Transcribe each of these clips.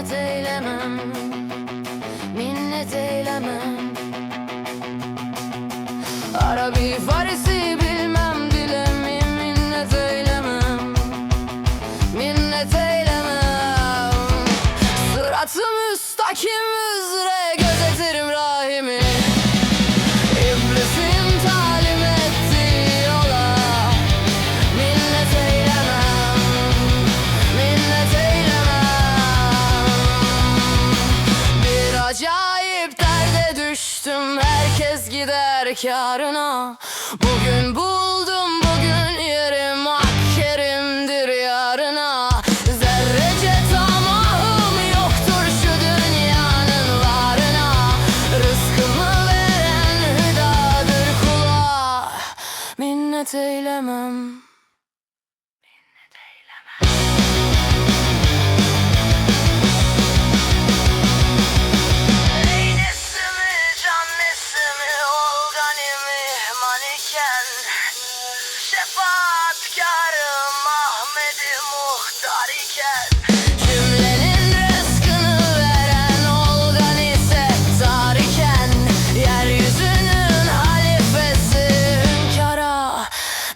minnet eylemem Minnet eylemem. Arabi faresi bilmem dilem minnet eylemem? Minnet eylemem. Sıratı müstakim üzere gözetirim rahimi gider kârına Bugün buldum bugün yerim Hak yerimdir yarına. Zerrece tamahım yoktur şu dünyanın varına. Rızkımı veren hüdadır kula. Minnet eylemem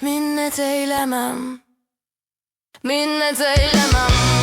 Minnet eylemem. Minnet eylemem